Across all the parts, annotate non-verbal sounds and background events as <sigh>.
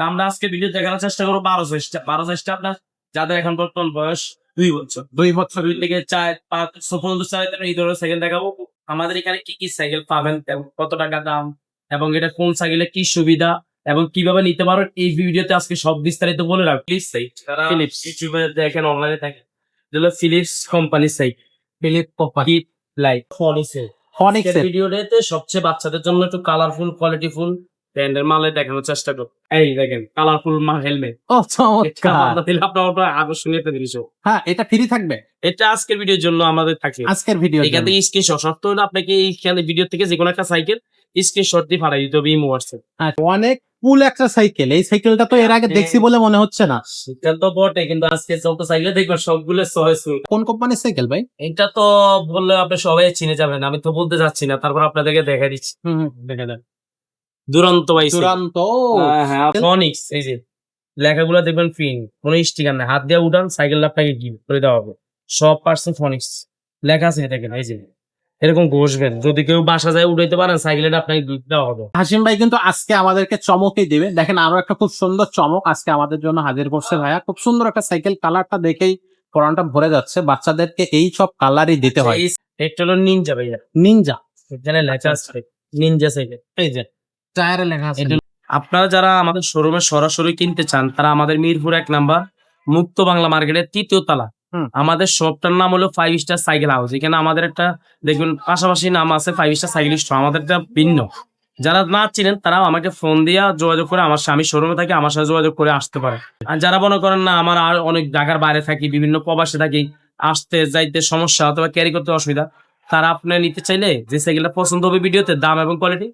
তা আমরা আজকে ভিডিও দেখানোর চেষ্টা করব বারো সাইজটা বারো সাইজটা আপনার যাদের এখন বর্তমান বয়স দুই বছর। দুই বছর থেকে চার পাঁচ পর্যন্ত চাইতে এই ধরনের সাইকেল দেখাবো। আমাদের এখানে কি কি সাইকেল পাবেন কত টাকা দাম এবং এটা কোন সাইকেলে কি সুবিধা এবং কীভাবে নিতে পারো এই ভিডিওতে আজকে সব বিস্তারিত বলে রাখ প্লিজ সাইট ফিলিপস ইউটিউবে দেখেন অনলাইনে দেখেন যেগুলো ফিলিপস কোম্পানির সাইট ফিলিপ কোম্পানি ফনিক্সের ফনিক্স ভিডিওটাতে সবচেয়ে বাচ্চাদের জন্য একটু কালারফুল কোয়ালিটিফুল ব্র্যান্ডের মালে দেখানোর চেষ্টা করো। এই দেখেন কালারফুল মা হেলমেট ও চমৎকার। দিলে আপনার ওটা আকর্ষণীয় একটা জিনিস হ্যাঁ এটা ফ্রি থাকবে। এটা আজকের ভিডিওর জন্য আমাদের থাকে। আজকের ভিডিও এখান থেকে স্ক্রিনশট শর্ত হলো আপনাকে এইখানে ভিডিও থেকে যে কোনো একটা সাইকেল স্ক্রিনশট দিয়ে পাঠাই দিতে হবে ইমো হোয়াটসঅ্যাপ অনেক কুল একটা সাইকেল এই সাইকেলটা তো এর আগে হ্যাঁ। দেখছি বলে মনে হচ্ছে না। সেটা তো বটে কিন্তু আজকে যত সাইকেল দেখবেন সবগুলো চয়েস কোন কোম্পানির সাইকেল ভাই? এটা তো বললে আপনি সবাই চিনে যাবেন আমি তো বলতে যাচ্ছি না তারপর আপনাদেরকে দেখা দিচ্ছি। দেখে দেন দুরন্ত ভাই চূড়ান্ত হ্যাঁ হ্যাঁ ফনিক্স এই যে লেখাগুলো দেখবেন ফিন কোনো স্টিকার নাই। হাত দিয়ে উঠান সাইকেল আপনাকে গিফট করে দেওয়া হবে। সব পার্সেন্ট ফনিক্স লেখা আছে দেখেন এই যে। এরকম ঘষবেন যদি কেউ বাসা যায় উঠাইতে পারেন সাইকেলটা আপনাকে গিফট দেওয়া হবে। হাসিম ভাই কিন্তু আজকে আমাদেরকে চমকই দেবে। দেখেন আরও একটা খুব সুন্দর চমক আজকে আমাদের জন্য হাজির করছে ভাইয়া। খুব সুন্দর একটা সাইকেল কালারটা দেখেই কোরআনটা ভরে যাচ্ছে। বাচ্চাদেরকে এই সব কালারই দিতে হয়। এই- এটা হলো নিনজা ভাইয়া। নিনজা এখানে লেখা আছে নিনজা সাইকেল এই যে টায়ারে লেখা আছে। আপনারা যারা আমাদের শোরুমে সরাসরি কিনতে চান তারা আমাদের মিরপুর এক নাম্বার মুক্ত বাংলা মার্কেটের তৃতীয় তলা। আমাদের শপটার নাম হলো ফাইভ স্টার সাইকেল হাউস এখানে আমাদের একটা দেখবেন পাশাপাশি নাম আছে ফাইভ স্টার সাইকেল স্টোর আমাদের একটা ভিন্ন। যারা না চিনেন তারাও আমাকে ফোন দিয়ে যোগাযোগ করে আমার স্বামী শোরুমে থাকে আমার সাথে যোগাযোগ করে আসতে পারে। আর যারা মনে করেন না আমার আর অনেক ঢাকার বাইরে থাকি বিভিন্ন প্রবাসে থাকি আসতে যাইতে সমস্যা অথবা ক্যারি করতে অসুবিধা তারা আপনি নিতে চাইলে যে সাইকেলটা পছন্দ হবে ভিডিওতে দাম এবং কোয়ালিটি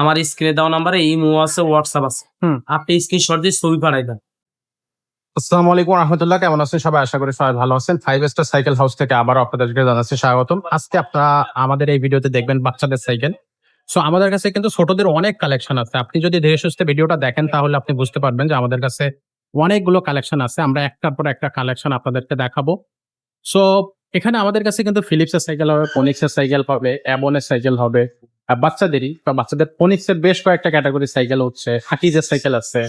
আমার স্ক্রিনে দেওয়া নাম্বারে ইমো আছে হোয়াটসঅ্যাপ আছে। আপনি স্ক্রিনশট দিয়ে ছবি পাঠাই দেন। আসসালামু আলাইকুম রহমতুল্লাহ কেমন আছেন? সবাই আশা করি সবাই ভালো আছেন। ফাইভ স্টার সাইকেল হাউস থেকে আবারও আপনাদেরকে জানাচ্ছি স্বাগতম। আজকে আপনারা আমাদের এই ভিডিওতে দেখবেন বাচ্চাদের সাইকেল সো আমাদের কাছে কিন্তু ছোটদের অনেক কালেকশন আছে। আপনি যদি ধীরে সুস্থে ভিডিওটা দেখেন তাহলে আপনি বুঝতে পারবেন যে আমাদের কাছে অনেকগুলো কালেকশন আছে। আমরা একটার পর একটা কালেকশন আপনাদেরকে দেখাবো। সো এখানে আমাদের কাছে কিন্তু ফিলিপসের সাইকেল হবে পনিক্সের সাইকেল হবে অ্যাবনের সাইকেল হবে বাচ্চাদেরই বা বাচ্চাদের পনিক্সের বেশ কয়েকটা ক্যাটাগরি সাইকেল হচ্ছে হাকিজের সাইকেল আছে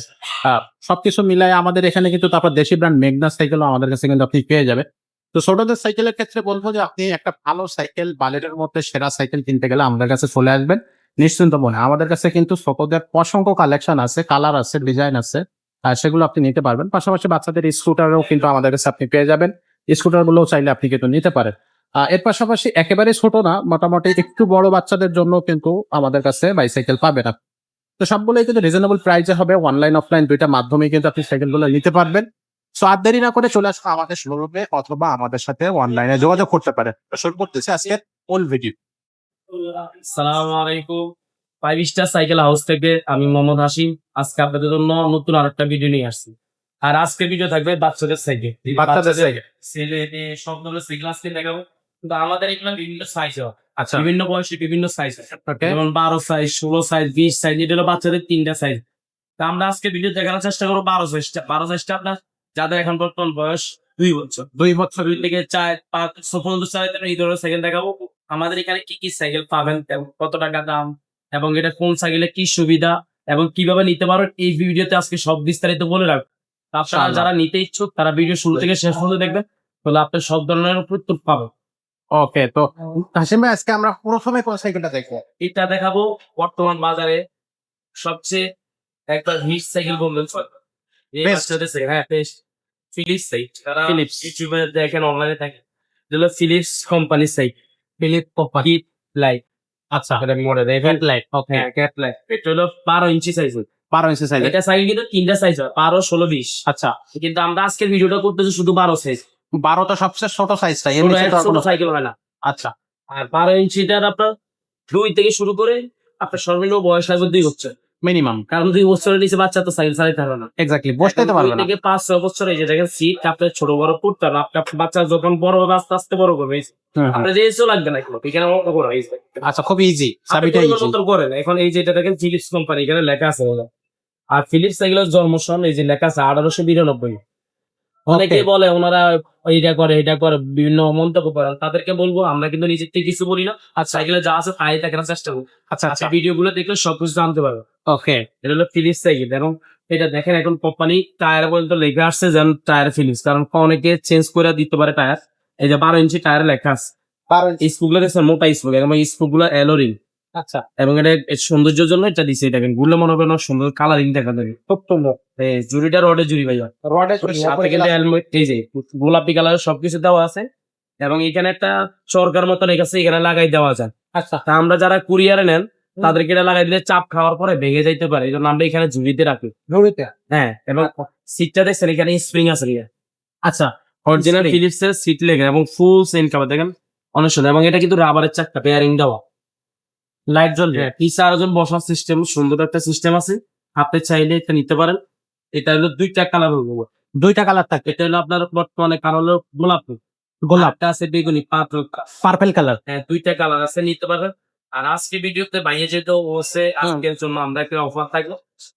সবকিছু মিলাই আমাদের এখানে কিন্তু তারপর দেশি ব্র্যান্ড মেঘনা সাইকেলও আমাদের কাছে কিন্তু আপনি পেয়ে যাবেন। তো ছোটদের সাইকেলের ক্ষেত্রে বলব যে আপনি একটা ভালো সাইকেল, বালেটের মধ্যে সেরা সাইকেল কিনতে গেলে আমাদের কাছে চলে আসবেন। নিশ্চিন্ত মনে, আমাদের কাছে কিন্তু ছোটদের অসংখ্য কালেকশন আছে কালার আছে ডিজাইন আছে সেগুলো আপনি নিতে পারবেন। পাশাপাশি বাচ্চাদের স্কুটারও কিন্তু আমাদের কাছে আপনি পেয়ে যাবেন। স্কুটারগুলো চাইলে আপনি কিন্তু নিতে পারেন। এর পাশাপাশি একেবারে ছোট না মোটামুটি একটু বড় বাচ্চাদের জন্য কিন্তু আমাদের কাছে বাইসাইকেল পাবেন আপনি। তো সবগুলোই কিন্তু রিজনেবল প্রাইসে হবে অনলাইন অফলাইন দুইটা মাধ্যমে কিন্তু আপনি সাইকেলগুলো নিতে পারবেন। সো আর দেরি না করে চলে আসুন আমাদের শোরুমে অথবা আমাদের সাথে অনলাইনে যোগাযোগ করতে পারেন। শুরু করতেছি আজকে ভিডিও সালাম আলাইকুম। ফাইভ স্টার সাইকেল হাউস থেকে আমি মোহাম্মদ হাসিম আজকে আপনাদের জন্য নতুন আরেকটা ভিডিও নিয়ে আসছি। আর আজকের ভিডিও থাকবে বাচ্চাদের সাইকেল বাচ্চাদের সাইকেল ছেলে সব ধরনের সাইকেল আজকে দেখাবো। কিন্তু আমাদের এখানে বিভিন্ন সাইজ হয়। আচ্ছা। বিভিন্ন বয়সে বিভিন্ন সাইজ যেমন বারো সাইজ ষোলো সাইজ বিশ সাইজ এটা হলো বাচ্চাদের তিনটা সাইজ তা আমরা আজকে ভিডিও দেখানোর চেষ্টা করব বারো সাইজটা বারো সাইজটা আপনার যাদের এখন বর্তমান বয়স দুই বছর। দুই বছর দুই থেকে চার পাঁচ পর্যন্ত চাইতে এই ধরনের সাইকেল দেখাবো। আমাদের এখানে কি কি সাইকেল পাবেন কত টাকা দাম এবং এটা কোন সাইকেলে কি সুবিধা এবং কীভাবে নিতে পারো এই ভিডিওতে আজকে সব বিস্তারিত বলে রাখব। আপনারা যারা নিতে ইচ্ছুক তারা ভিডিও শুরু থেকে শেষ পর্যন্ত দেখবেন তাহলে আপনার সব ধরনের উপর পাবেন। ওকে তো হাসিম ভাই আজকে আমরা প্রথমে কোন সাইকেলটা দেখব? এটা দেখাবো বর্তমান বাজারে সবচেয়ে একবার হিট সাইকেল. বাচ্চাদের সাইকেল, হ্যাঁ বেস্ট ফিলিপস সাইকেল যারা Philips। ইউটিউবে দেখেন অনলাইনে দেখেন যেগুলো ফিলিপস কোম্পানির সাইকেল ফিলিপ কোম্পানি লাইট আচ্ছা। এটা model light okay cat light এটা হলো বারো ইঞ্চি সাইজ বারো ইঞ্চি সাইজ এটা সাইকেল কিন্তু তিনটা সাইজ হয় বারো ষোলো বিশ। আচ্ছা। কিন্তু আমরা আজকের ভিডিওটা করতেছি শুধু বারো সাইজ বারোটা সবচেয়ে ছোট সাইজটা এর নিচে তো আর ছোট কোনো সাইকেল হয় না। আচ্ছা। আর বারো ইঞ্চিটার আপনার দুই থেকে শুরু করে আপনার সর্বনিম্ন বয়স লাগবে দুই বছর। মিনিমাম কারণ দুই বছরের নিচে বাচ্চা তো সাইকেল চালাতে পারবে না। এক্স্যাক্টলি বসতে তো পারবে না। থেকে পাঁচ ছয় বছর এই যে দেখেন সিট আপনার ছোট বড় করতে হবে আপনার বাচ্চা যখন বড় হবে আস্তে আস্তে বড় করবে হুম, হুম। আপনার রেসও লাগবে না কোনো এখানে অন্য করে আচ্ছা খুব ইজি চাবিটা ইজি করেন এখন এই যে এটা দেখেন ফিলিপস কোম্পানি এখানে লেখা আছে। আর ফিলিপস সাইকেলের জন্মসন এই যে লেখা আছে আঠারোশো বিরানব্বই। অনেকে বলে ওনারা এইটা করে এটা করে বিভিন্ন মন্তব্য করেন তাদেরকে বলব আমরা কিন্তু নিজের থেকে কিছু বলি না। আর সাইকেলে যা আছে তাই দেখানোর চেষ্টা করব। আচ্ছা আচ্ছা ভিডিও গুলো দেখলে সবকিছু জানতে পারবে ওকে এটা হলো ফিলিপস সাইকেল এবং এটা দেখেন এখন কোম্পানি টায়ার পর্যন্ত লেখা আসছে যেন টায়ার ফিলিপস কারণ অনেকে চেঞ্জ করে দিতে পারে টায়ার এই যে বারো ইঞ্চি টায়ার লেখা আছে। বারো স্পুকগুলো দেখছেন? মোটা স্পুক এবং স্পুকগুলো অ্যালোরিং আচ্ছা। এবং এটা সৌন্দর্যের জন্য এটা দিছে দেখেনগুলো মনে করেন সুন্দর কালারিং দেখা যাবে। খুব সুন্দর। জুড়িটা রডে জুড়ি ভাইয়া। রডে সাথে কিন্তু এই যে গোলাপি কালারের সবকিছু দেওয়া আছে এবং এখানে একটা চরকার মতন আছে এখানে লাগাই দেওয়া যায় আচ্ছা। তা আমরা যারা কুরিয়ারে নেন তাদেরকে এটা লাগাই দিলে চাপ খাওয়ার পরে ভেঙে যাইতে পারে এই জন্য আমরা এখানে ঝুড়িতে রাখি। ঝুড়িতে? হ্যাঁ এবং সিটটা দেখছেন এখানে স্প্রিং আছে আচ্ছা। অরিজিনাল। ফিলিপস এর সিট লেগে এবং ফুল সেন কাভার দেখেন অনেক সুন্দর এবং এটা কিন্তু রাবারের চাকটা পেয়ারিং দেওয়া। লাইট জ্বলবে। পিছে আরও জন বসার সিস্টেম সুন্দর একটা সিস্টেম আছে। আপনি চাইলে এটা নিতে পারেন। এটা হলো দুইটা কালার হলো। দুইটা কালার থাকে। এটা হলো আপনার বর্তমানে কালার হলো? গোলাপ। গোলাপটা আছে বেগুনি পার্পল পার্পল কালার হ্যাঁ দুইটা কালার আছে নিতে পারেন। আর আজকে ভিডিওতে বাইরে যেহেতু ওসে আজকের জন্য আমরা একটা অফার থাকল।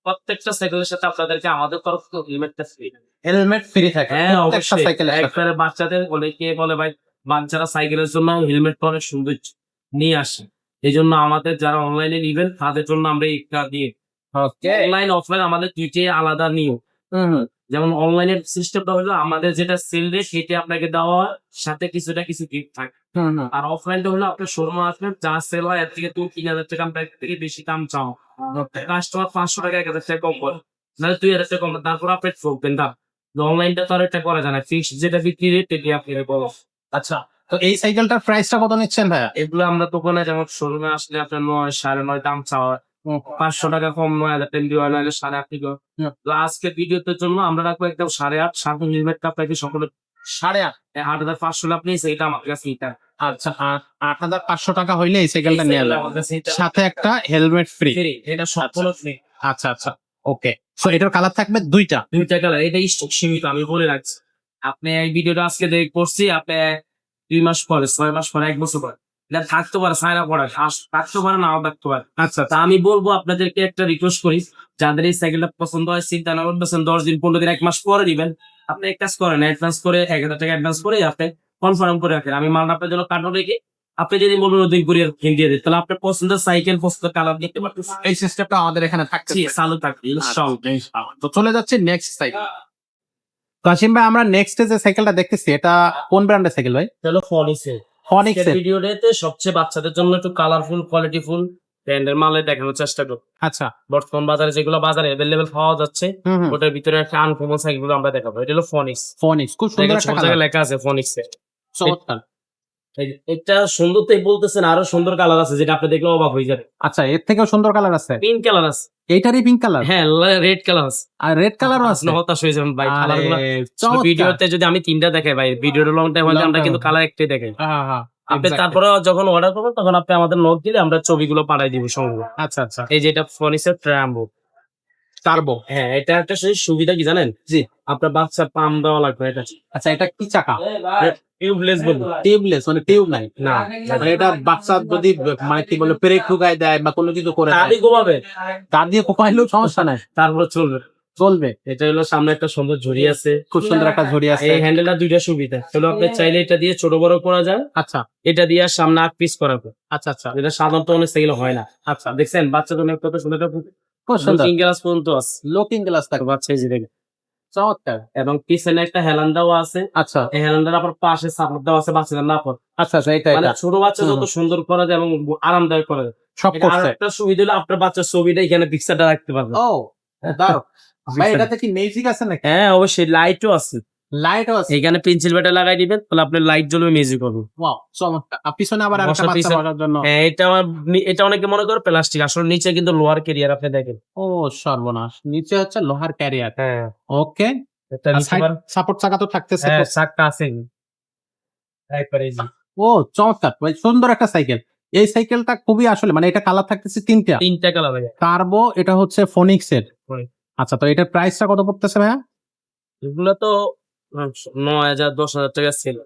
প্রত্যেকটা সাইকেলের সাথে আপনাদেরকে আমাদের তরফ থেকে হেলমেটটা ফ্রি হেলমেট ফ্রি থাকে। হ্যাঁ প্রত্যেকটা অবশ্যই। একবারে বাচ্চাদের বলে কে বলে ভাই বাচ্চারা সাইকেলের জন্য হেলমেট পরে সৌন্দর্য নিয়ে আসে। এই জন্য আমাদের যারা অনলাইনে নিবেন তাদের জন্য আমরা একটা দিয়ে অনলাইন অফলাইন আমাদের দুইটাই আলাদা নিয়ম। যেমন অনলাইনের সিস্টেমটা হলো আমাদের যেটা সেল রেট সেটা আপনাকে দেওয়া সাথে কিছুটা কিছু গিফট থাকে। আর অফলাইনটা হলো আপনার শোরুমে আসবেন যা সেল হয় এর থেকে তুমি তিন হাজার টাকা আমরা থেকে বেশি দাম চাও। কাস্টমার পাঁচশো টাকা এক হাজার টাকা কম করে। নাহলে দুই হাজার টাকা কম করে। তারপর আপনি ঠকবেন দাম অনলাইনটা তো আর এটা করা যায় না। ফিক্স যেটা বিক্রি রেট এটি আপনি বলো আচ্ছা। তো এই সাইকেলটার প্রাইসটা কত নিচ্ছেন ভাইয়া? এগুলো আমরা দোকানে যেমন শোরুমে আসলে আপনার নয় সাড়ে নয় দাম চাওয়া পাঁচশো টাকা কম নয় হাজার দিয়ে হয় নাহলে সাড়ে আট। তো আজকে ভিডিওতে জন্য আমরা রাখব একদম সাড়ে আট সাড়ে হেলমেটটা আপনাকে সকলে সাড়ে আট? আট হাজার পাঁচশো আপনি সেটা আমার কাছে এটা আচ্ছা আট হাজার পাঁচশো টাকা হইলে এই সাইকেলটা নিয়ে সাথে একটা হেলমেট ফ্রি এটা সম্পূর্ণ free। আচ্ছা আচ্ছা ওকে সো এটার কালার থাকবে দুইটা। দুইটা কালার এটা সীমিত আমি বলে রাখছি। আপনি এই ভিডিওটা আজকে দেখ করছি আপনি দুই মাস পরে ছয় মাস পরে এক বছর পরে। এটা থাকতে পারে সাইরা পড়ে থাকতে পারে নাও থাকতে পারে। আচ্ছা তা আমি বলব আপনাদেরকে একটা রিকোয়েস্ট করি যাদের এই সাইকেলটা পছন্দ হয় চিন্তা না করতেছেন দশ দিন পনেরো দিন এক মাস পরে দিবেন। আপনি এক কাজ করেন অ্যাডভান্স করে এক হাজার টাকা অ্যাডভান্স করে আপনি কনফার্ম করে রাখেন। আমি মালটা আপনার জন্য কার্ড রেখে আপনি যদি বলবেন ওদিন কুরিয়ার দিয়ে দিন তাহলে আপনার পছন্দের সাইকেল পছন্দের কালার দেখতে পারতেছেন। এই সিস্টেমটা আমাদের এখানে থাকছে চালু থাকবে তো চলে যাচ্ছে নেক্সট সাইকেল কাশিম ভাই আমরা নেক্সট যে সাইকেলটা দেখতেছি এটা কোন ব্র্যান্ডের সাইকেল ভাই? চলো ফনিসে ফনিক্সের ভিডিওতে ভিডিওটাতে সবচেয়ে বাচ্চাদের জন্য একটু কালারফুল কোয়ালিটিফুল ব্র্যান্ডের মালে দেখানোর চেষ্টা করব। আচ্ছা। বর্তমান বাজারে যেগুলো বাজারে अवेलेबल পাওয়া যাচ্ছে ওটার ভিতরে একটা আনকমন সাইকেল আমরা দেখাবো। এটা হলো ফনিক্স ফনিক্স খুব সুন্দর একটা সব কালার জায়গায় লেখা আছে ফনিক্সের চমৎকার। এটা সুন্দর তাই বলতেছেন আরও সুন্দর কালার আছে যেটা আপনি দেখলে অবাক হয়ে যাবে আচ্ছা এর থেকেও সুন্দর কালার আছে? পিঙ্ক কালার আছে। এইটারই পিঙ্ক কালার হ্যাঁ রেড কালার আছে। আর রেড কালারও আছে? হতাশ হয়ে যাবেন ভাই কালারগুলো ভিডিওতে যদি আমি তিনটা দেখাই ভাই ভিডিওটা লং টাইম হলে আমরা কিন্তু কালার একটাই দেখাই। হ্যাঁ, হ্যাঁ, আপনি তারপরে যখন অর্ডার করবেন তখন আপনি আমাদের নোট দিলে আমরা ছবিগুলো পাঠাই দিব সঙ্গে। আচ্ছা আচ্ছা। এই যেটা ফনিক্সের ট্রাম্বো টার্বো হ্যাঁ এটা একটা সুবিধা কি জানেন? জি। আপনার বাচ্চার পাম দেওয়া লাগবে এটা। আচ্ছা এটা কি চাকা? টিউবলেস বলব। টিউবলেস মানে টিউব নাই। না মানে এটা বাচ্চা যদি মানে কি বলে পেরেক দেয় বা কোনো কিছু করে তারই ঘুমাবে। তার দিয়ে কোপাইলেও সমস্যা নাই। তারপরে চলবে। চলবে। এটা হলো সামনে একটা সুন্দর ঝুড়ি আছে। খুব সুন্দর একটা ঝুড়ি আছে। এই হ্যান্ডেলটা দুইটা সুবিধা। হলো আপনি চাইলে এটা দিয়ে ছোট বড় করা যায়। আচ্ছা। এটা দিয়ে আর সামনে আট পিস করা যায়। আচ্ছা আচ্ছা। এটা সাধারণত অনেক সেগুলো হয় না। আচ্ছা। দেখছেন? বাচ্চা জন্য কত সুন্দর একটা সুন্দর। লুকিং গ্লাস পর্যন্ত আছে। লুকিং গ্লাস থাকে বাচ্চা এই যে দেখেন। চমৎকার। এবং পিছনে একটা হেলান্ডাও আছে। আচ্ছা। এই হেলান্ডার আবার পাশে সাপোর্ট দেওয়া আছে বাচ্চাদের না পড়ে আচ্ছা আচ্ছা এটা মানে ছোট বাচ্চা যত সুন্দর করা যায় এবং আরামদায়ক করা যায় সব করছে। একটা সুবিধা হলো আপনার বাচ্চার ছবিটা এখানে পিকচারটা রাখতে পারবে ও দারুণ। ভাই এটাতে কি মিউজিক আছে নাকি? হ্যাঁ অবশ্যই লাইটও আছে। লাইটও আছে এখানে পেন্সিল ব্যাটা লাগাই দিবেন তাহলে আপনার লাইট জ্বলবে মিউজিক হবে। ওয়াও চমৎকার। পিছনে আবার আরেকটা বাচ্চা বসার জন্য। হ্যাঁ এটা এটা অনেকে মনে করে প্লাস্টিক আসলে নিচে কিন্তু লোহার কেরিয়ার আপনি দেখেন। ও সর্বনাশ। নিচে হচ্ছে লোহার ক্যারিয়ার হ্যাঁ। ওকে। সাপোর্ট চাকা তো থাকতেছে হ্যাঁ চাকটা আছে। ও চমৎকার। সুন্দর একটা সাইকেল এই সাইকেলটা খুবই আসলে মানে এটা কালার থাকতেছে তিনটা। তিনটা কালার টার্বো এটা হচ্ছে ফোনিক্স এর আচ্ছা তো এটার প্রাইসটা কত পড়তেছে ভাইয়া? এগুলো তো নয় হাজার দশ হাজার টাকা ছিল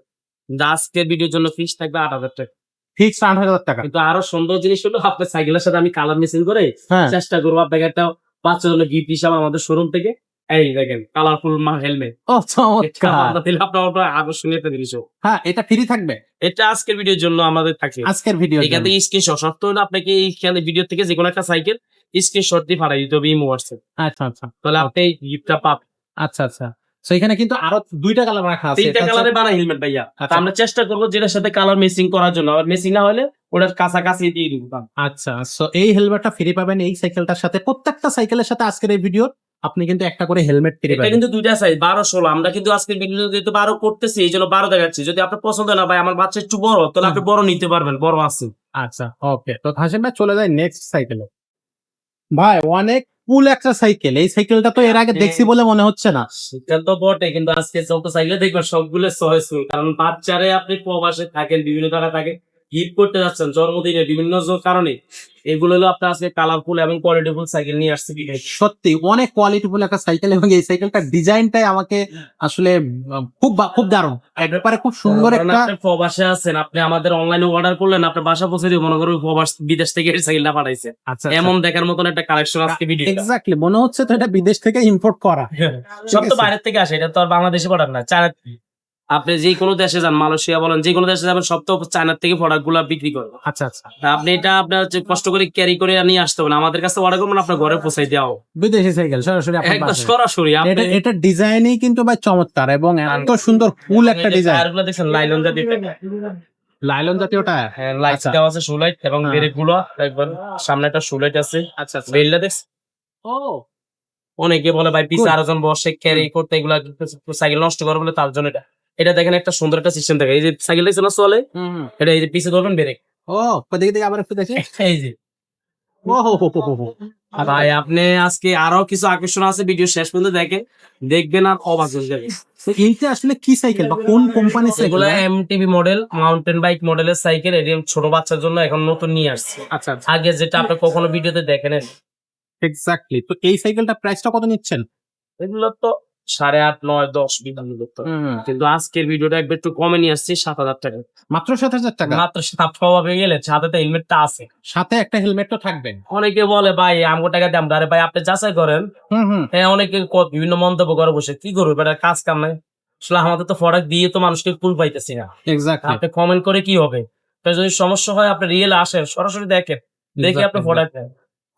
কিন্তু আজকের ভিডিওর জন্য ফিস থাকবে আট হাজার টাকা। ফিক্স আট হাজার টাকা। কিন্তু আরও সুন্দর জিনিস হলো আপনার সাইকেলের সাথে আমি কালার মেশিন করে হ্যাঁ। চেষ্টা করব আপনাকে একটা বাচ্চার জন্য গিফট হিসাবে আমাদের শোরুম থেকে। এই দেখেন কালারফুল মা হেলমেট ও চমৎকার। দিলে আপনার ওটা আকর্ষণীয় একটা জিনিস হ্যাঁ এটা ফ্রি থাকবে। এটা আজকের ভিডিওর জন্য আমাদের থাকে। আজকের ভিডিও এখান থেকে স্ক্রিনশট শর্ত হলো আপনাকে এইখানে ভিডিও থেকে যে কোনো একটা সাইকেল স্ক্রিনশট দিয়ে পাঠাই দিতে হবে ইমো হোয়াটসঅ্যাপ। আচ্ছা আচ্ছা। তাহলে আপনি গিফটটা পাবেন। আচ্ছা আচ্ছা। তো এখানে কিন্তু আরও দুইটা কালার রাখা আছে। তিনটা কালারে বানাই হেলমেট ভাইয়া। তা আচ্ছা। আমরা চেষ্টা করব যেটার সাথে কালার মেসিং করার জন্য। আর মেসিং না হলে ওটার কাছাকাছি দিয়ে দিব। আচ্ছা সো এই হেলমেটটা ফ্রি পাবেন এই সাইকেলটার সাথে। প্রত্যেকটা সাইকেলের সাথে আজকের এই ভিডিও আপনি কিন্তু একটা করে হেলমেট ফ্রি এটা পাবেন। কিন্তু দুইটা সাইজ বারো ষোলো। আমরা কিন্তু আজকের ভিডিও যেহেতু বারো করতেছি এই জন্য বারো দেখাচ্ছি। যদি আপনার পছন্দ না ভাই আমার বাচ্চা একটু বড় তাহলে আপনি বড় নিতে পারবেন বড় আছে। আচ্ছা ওকে তো হাসিম ভাই চলে যায় নেক্সট সাইকেলে ভাই অনেক কুল একটা সাইকেল এই সাইকেলটা তো এর আগে দেখছি বলে মনে হচ্ছে না। সাইকেল তো বটে কিন্তু আজকে চলতে সাইকেল দেখবেন সবগুলো সহজ কারণ বাচ্চারে আপনি প্রবাসে থাকেন বিভিন্ন জায়গায় থাকেন গিফট করতে যাচ্ছেন জন্মদিনে বিভিন্ন কারণে। এগুলো হলো আপনার আজকে কালারফুল এবং কোয়ালিটিফুল সাইকেল নিয়ে আসছে সত্যি অনেক কোয়ালিটিফুল একটা সাইকেল এবং এই সাইকেলটার ডিজাইনটাই আমাকে আসলে খুব খুব দারুণ। একবারে খুব সুন্দর একটা প্রবাসে আছেন আপনি আমাদের অনলাইনে অর্ডার করলেন আপনার বাসা পৌঁছে দিয়ে মনে করুন প্রবাস বিদেশ থেকে এই সাইকেলটা পাঠাইছে। আচ্ছা এমন দেখার মতন একটা কালেকশন আজকে ভিডিও এক্স্যাক্টলি মনে হচ্ছে তো এটা বিদেশ থেকে ইম্পোর্ট করা। সব তো আছে। বাইরের থেকে আসে এটা তো আর বাংলাদেশে পাঠান না চায়না আপনি যে কোনো দেশে যান মালয়েশিয়া বলেন যে কোনো দেশে যাবেন সব তো চায়নার থেকে প্রোডাক্টগুলা বিক্রি করে আচ্ছা আচ্ছা। আপনি এটা আপনার হচ্ছে কষ্ট করে ক্যারি করে নিয়ে আসতে হবে আমাদের কাছে অর্ডার করবেন আপনার ঘরে পৌঁছাই দেওয়া। বিদেশি সাইকেল সরাসরি আপনার একদম সরাসরি এটা এটা ডিজাইনই কিন্তু ভাই চমৎকার এবং এত সুন্দর ফুল একটা ডিজাইন টায়ারগুলো দেখছেন লাইলন জাতীয় লাইলন জাতীয় টায়ার হ্যাঁ লাইট আচ্ছা। দেওয়া আছে শুলাইট এবং। ব্রেকগুলো একবার সামনে একটা শুলাইট আছে। আচ্ছা আচ্ছা। বেলটা দেখছেন? ও। অনেকে বলে ভাই পিছে. আরও জন বসে ক্যারি করতে এগুলা সাইকেল নষ্ট করে বলে তার জন্য এটা। এটা দেখেন একটা সুন্দর একটা সিস্টেম দেখে এই যে সাইকেল দেখছেন না চলে এটা এই যে পিছে ধরবেন ব্রেক। ও দেখে দেখে আবার একটু দেখি। <laughs> এই যে। ভাই আপনি আজকে আরও কিছু আকর্ষণ আছে ভিডিও শেষ পর্যন্ত দেখে। দেখবেন আর অবাক হয়ে যাবে এইটা আসলে কি সাইকেল বা কোন কোম্পানির সাইকেল? এগুলো এমটিভি মডেল মাউন্টেন বাইক মডেলের সাইকেল এটি ছোট বাচ্চার জন্য এখন নতুন নিয়ে আসছে। আচ্ছা আচ্ছা। আগে যেটা আপনি কখনো ভিডিওতে দেখেন এক্স্যাক্টলি তো এই সাইকেলটা প্রাইসটা কত নিচ্ছেন? এগুলো তো সাড়ে আট নয় দশ বিভিন্ন করতে কিন্তু আজকের ভিডিওটা একবার একটু কমে নিয়ে আসছি সাত হাজার টাকা। মাত্র সাত হাজার টাকা? মাত্র সাত পাওয়া গেলে সাথে তো হেলমেটটা আছে। সাথে একটা হেলমেট তো থাকবে অনেকে বলে ভাই আমগো টাকা দাম আরে ভাই আপনি যাচাই করেন। হ্যাঁ অনেকে বিভিন্ন মন্তব্য করে বসে কি করবে এটা কাজ কাম নাই? আসলে আমাদের তো প্রোডাক্ট দিয়ে তো মানুষকে কুল পাইতেছি না। আপনি কমেন্ট করে কি হবে? যদি সমস্যা হয় আপনি রিয়েল আসেন সরাসরি দেখেন। দেখে আপনি প্রোডাক্ট নেন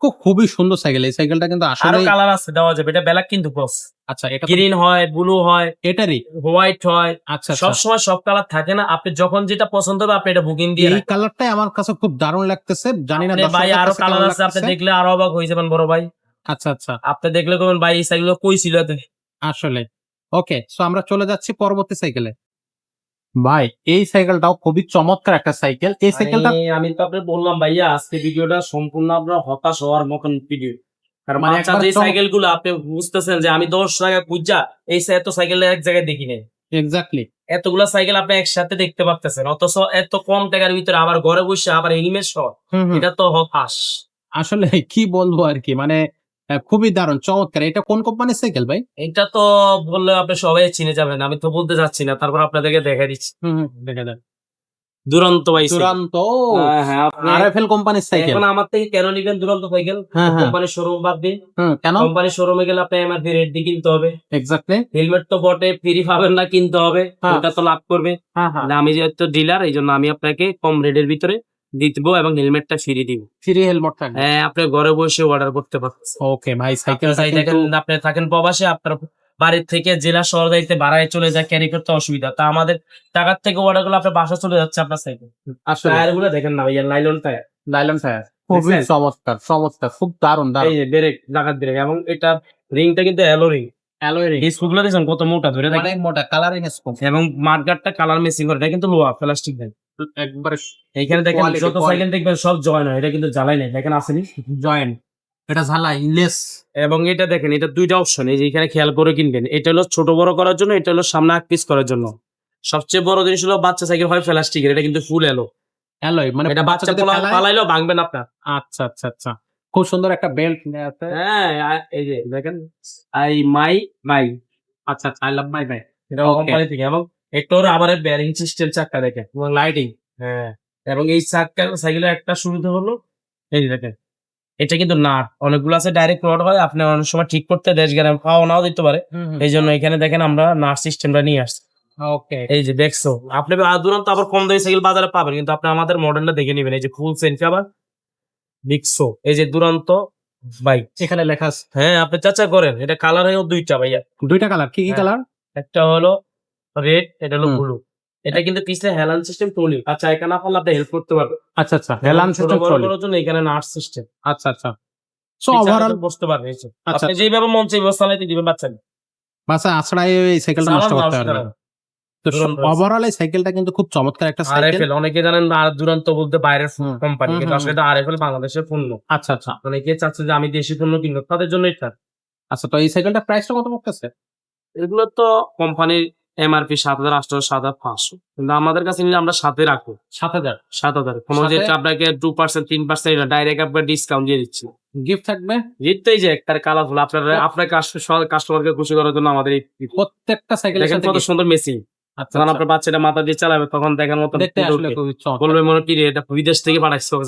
খুব খুবই সুন্দর সাইকেল। এই সাইকেলটা কিন্তু আরও আসলে কালার আছে দেওয়া যাবে। এটা ব্ল্যাক কিন্তু ক্রস আচ্ছা এটা গ্রিন হয় ব্লু হয় এটারই? হোয়াইট হয়। আচ্ছা সব আচ্ছা। সময় সব কালার থাকে না। আপনি যখন যেটা পছন্দ হবে আপনি এটা বুকিং দিয়ে এই কালারটাই আমার কাছে খুব দারুণ লাগতেছে। জানি না ভাই আরও কালার আছে আপনি দেখলে আরও অবাক হয়ে যাবেন বড় ভাই। আচ্ছা আচ্ছা। আপনি দেখলে কবেন ভাই এই সাইকেল কই ছিল আসলে ওকে সো আমরা চলে যাচ্ছি পরবর্তী সাইকেলে। ভাই এই সাইকেলটাও খুবই চমৎকার একটা সাইকেল এই সাইকেলটা আমি- তো আপনাকে বললাম ভাইয়া আজকে ভিডিওটা সম্পূর্ণ আপনার হতাশ হওয়ার মতন ভিডিও কারণ মানে যে সাইকেলগুলো আপনি বুঝতেছেন যে আমি দশ টাকা খুঁজা এই এত সাইকেল এক জায়গায় দেখি নাই। এক্স্যাক্টলি এতগুলা সাইকেল আপনি একসাথে দেখতে পাচ্ছেন অথচ এত কম টাকার ভিতরে আবার ঘরে বসে আবার হেলমেট সহ এটা তো হতাশ। আসলে কি বলব আর কি মানে খুবই দারুণ চমৎকার। এটা কোন কোম্পানির সাইকেল ভাই? এটা তো বললে আপনি সবাই চিনে যাবেন আমি তো বলতে যাচ্ছি না তারপর আপনাদেরকে দেখা দিচ্ছি। দেখে দেন। দুরন্ত ভাই দুরান্ত? হ্যাঁ, হ্যাঁ, আরএফএল কোম্পানির সাইকেল। এখন আমার থেকে কেন নিবেন দুরন্ত সাইকেল? হ্যাঁ হ্যাঁ। কোম্পানির শোরুম বাদ হুম, কেন? কোম্পানির শোরুমে গেলে আপনি এমআরপি রেট দিয়ে কিনতে হবে। এক্স্যাক্টলি হেলমেট তো বটে ফ্রি পাবেন না কিনতে হবে। হ্যাঁ। ওটা তো লাভ করবে। হ্যাঁ হ্যাঁ। আমি যেহেতু ডিলার এই জন্য আমি আপনাকে কম রেটের ভিতরে দিব এবং হেলমেটটা ফ্রি দিব। ফ্রি হেলমেট থাকবে হ্যাঁ আপনি ঘরে বসে অর্ডার করতে পারছেন ওকে ভাই সাইকেল দেখেন আপনি থাকেন প্রবাসে আপনার বাড়ির থেকে জেলা শহর যাইতে বাড়ায় চলে যায় ক্যারি করতে অসুবিধা। তা আমাদের টাকার থেকে অর্ডার করলে আপনার বাসা চলে যাচ্ছে আপনার সাইকেল আসলে। টায়ারগুলো দেখেন না ভাইয়া নাইলন টায়ার লাইলন টায়ার খুবই চমৎকার চমৎকার খুব দারুণ দারুণ। এই যে ব্রেক লাগাত ব্রেক এবং এটা রিংটা কিন্তু অ্যালো রিং কত মোটা ধরে দেখেন। অনেক মোটা কালারিং এবং মার্কারটা কালার মেসিং করে এটা কিন্তু লোহা প্লাস্টিক দেয় একবারে এইখানে দেখেন যত সাইকেল দেখবেন সব জয়েন হয়। এটা কিন্তু জ্বালাই নাই। দেখেন আসেনি? জয়েন্ট এটা ঝালাই লেস এবং এটা দেখেন এটা দুইটা অপশন এই যে এখানে খেয়াল করে কিনবেন। এটা হলো ছোট বড় করার জন্য এটা হলো সামনে এক পিস করার জন্য। সবচেয়ে বড় জিনিস হলো বাচ্চা সাইকেল হয় প্লাস্টিকের এটা কিন্তু ফুল এলো অ্যালয় মানে এটা বাচ্চা যদি পোলা- ফেলায়- ভাঙবেন আপনার। আচ্ছা আচ্ছা আচ্ছা। খুব সুন্দর একটা বেল্ট আছে। হ্যাঁ এই যে দেখেন আই মাই মাই। আচ্ছা আই লাভ মাই ভাই এটা কোম্পানি থেকে। এবং একটু আবার ব্যারিং সিস্টেম চাক্কা দেখেন এবং লাইটিং হ্যাঁ এবং এই চাক্কা সাইকেলের একটা সুবিধা হলো এই দেখেন এটা কিন্তু নাট অনেকগুলো আছে ডাইরেক্ট রড হয় আপনি অনেক সময় ঠিক করতে দেশ গ্রাম পাও নাও দিতে পারে এই জন্য এখানে দেখেন আমরা নাট সিস্টেমটা নিয়ে আসছি। ওকে এই যে দেখছ আপনি দুরন্ত আবার কম দামি সাইকেল বাজারে পাবেন কিন্তু আপনি আমাদের মডেলটা দেখে নেবেন এই যে ফুল সেন্ট আবার বিক্সো এই যে দুরন্ত ভাই এখানে লেখা আছে। হ্যাঁ আপনি চাচা করেন এটা কালার হয়ে দুইটা ভাইয়া। দুইটা কালার কি কি হ্যাঁ। কালার একটা হলো রেড এটা হলো। ব্লু এটা কিন্তু পিছনে হেলান সিস্টেম টুলি আচ্ছা এখানে আপনার আপনি হেল্প করতে পারবেন। আচ্ছা আচ্ছা হেলান সিস্টেম বড় ট্রলি করার জন্য এখানে নার্স সিস্টেম আচ্ছা আচ্ছা। সো ওভারঅল বসতে পারবেন এই আচ্ছা। আপনি যেভাবে মন চাইবে চালাইতে দিবেন বাচ্চাকে বাসা আছড়াই এই সাইকেলটা নষ্ট করতে পারবে তো ওভারঅল এই সাইকেলটা কিন্তু খুব চমৎকার একটা সাইকেল আরএফএল অনেকে জানেন আর দুরান্ত বলতে বাইরের কোম্পানি কিন্তু আসলে আরএফএল বাংলাদেশের পণ্য। আচ্ছা আচ্ছা। অনেকে চাচ্ছে যে আমি দেশি পণ্য কিনবো তাদের জন্য এটা। আচ্ছা তো এই সাইকেলটা প্রাইসটা কত পড়তেছে? এগুলো তো কোম্পানির এমআরপি সাত হাজার আটশো সাত হাজার পাঁচশো। কিন্তু আমাদের কাছে নিলে আমরা সাথে রাখব। সাত হাজার? সাত হাজার। কোনো যে আপনাকে টু পার্সেন্ট তিন পার্সেন্ট ডাইরেক্ট আপনার ডিসকাউন্ট দিয়ে দিচ্ছি। গিফট থাকবে? জিততেই যে একটা কালারফুল আপনার আপনার কাস্টমারকে খুশি করার জন্য আমাদের প্রত্যেকটা সাইকেলের দেখেন কত সুন্দর মেসিং আচ্ছা যখন আচ্ছা। আপনার বাচ্চাটা মাথা দিয়ে চালাবে তখন দেখার মতো বলবে মনে কি এটা বিদেশ থেকে পাঠাইছে ওকে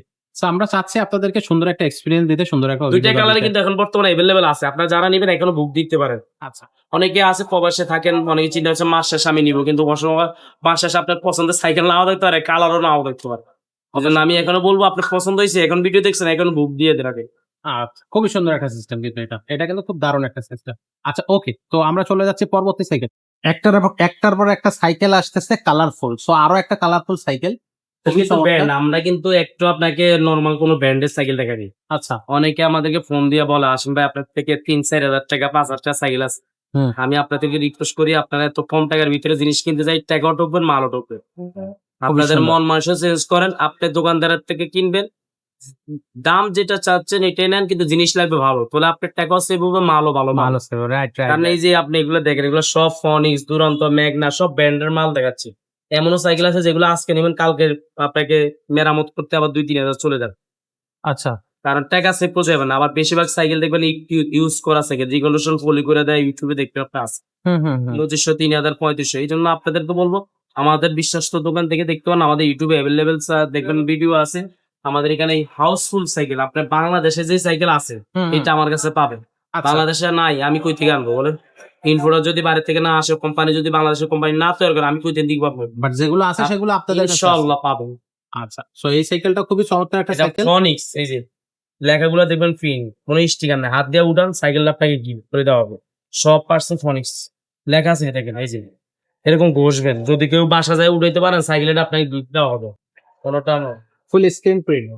<laughs> আমরা চাচ্ছি আপনাদেরকে সুন্দর একটা এক্সপিরিয়েন্স দিতে সুন্দর একটা দুইটা কালারে কিন্তু এখন বর্তমানে অ্যাভেলেবেল আছে। আপনারা যারা নিবেন এখনও বুক দিতে পারেন। আচ্ছা। অনেকে আছে প্রবাসে থাকেন অনেকে চিন্তা হচ্ছে মাস শেষে আমি নিবো কিন্তু মাস শেষে আপনার পছন্দের সাইকেল নাও দেখতে পারে কালারও নাও দেখতে পারে। আমি এখনও বলব আপনার পছন্দ হয়েছে এখন ভিডিও দেখছেন এখন বুক দিয়ে দেন আগে। আচ্ছা খুবই সুন্দর একটা সিস্টেম কিন্তু এটা। এটা কিন্তু খুব দারুণ একটা সিস্টেম আচ্ছা ওকে তো আমরা চলে যাচ্ছি পরবর্তী সাইকেল একটার পর একটার পর একটা সাইকেল আসতেছে কালারফুল সো আরও একটা কালারফুল সাইকেল কিন্তু চমৎকার। আমরা কিন্তু একটু আপনাকে নর্মাল কোনো ব্র্যান্ডের সাইকেল দেখা আচ্ছা। অনেকে আমাদেরকে ফোন দিয়ে বলে আসেন ভাই আপনার থেকে তিন চার হাজার টাকা পাঁচ হাজার টাকা সাইকেল আছে। আমি আপনাদেরকে রিকোয়েস্ট করি আপনারা এত কম টাকার ভিতরে জিনিস কিনতে যাই টাকাও ঢুকবেন মালও ঢুকবে। আপনাদের মন মানুষ চেঞ্জ করেন আপনি দোকানদারের থেকে কিনবেন। দাম যেটা চাচ্ছেন এটাই নেন কিন্তু জিনিস লাগবে ভালো। তাহলে আপনার টাকাও সেভ হবে মালও ভালো মাল ভালো রাইট কারণ এই যে আপনি এগুলো দেখেন এগুলো সব ফনিক্স দুরন্ত মেঘনা সব ব্র্যান্ডের মাল দেখাচ্ছি। এমনও সাইকেল আছে যেগুলো আজকে নেবেন কালকে আপনাকে মেরামত করতে আবার দুই তিন হাজার চলে যাবে। আচ্ছা। কারণ টাকা সেভ করতে যাবে না। আবার বেশিরভাগ সাইকেল দেখবেন ইউজ করা সাইকেল রিকন্ডিশন ফলি করে দেয় ইউটিউবে দেখতে আপনি আছে। হুম হুম হুম। পঁচিশশো তিন হাজার পঁয়ত্রিশশো এই জন্য আপনাদেরকে বলব আমাদের বিশ্বাস্ত দোকান থেকে দেখতে পান আমাদের ইউটিউবে অ্যাভেলেবেল দেখবেন ভিডিও আছে। আমাদের এখানে হাউসফুল সাইকেল আপনার বাংলাদেশে যে সাইকেল আছে। এটা আমার কাছে পাবেন। আচ্ছা। বাংলাদেশে নাই আমি কই থেকে আনব বলেন? ইনফোটা যদি বাইরে থেকে না আসে কোম্পানি যদি বাংলাদেশের কোম্পানি না তৈরি করে আমি কই দিক পাবো বাট যেগুলো আছে সেগুলো আপনাদের ইনশাআল্লাহ পাবো। আচ্ছা সো এই সাইকেলটা খুবই চমৎকার একটা সাইকেল ফনিক্স এই যে লেখাগুলো দেখবেন ফিন কোনো স্টিকার নাই। হাত দিয়ে উঠান সাইকেলটা আপনাকে গিফট করে দেওয়া হবে। সব পার্সেন্ট ফনিক্স লেখা আছে দেখেন এই যে। এরকম ঘষবেন যদি কেউ বাসা যায় উঠাইতে পারেন সাইকেলটা আপনাকে গিফট দেওয়া হবে। কোনোটা ফুল স্ক্রিন প্রিন্ট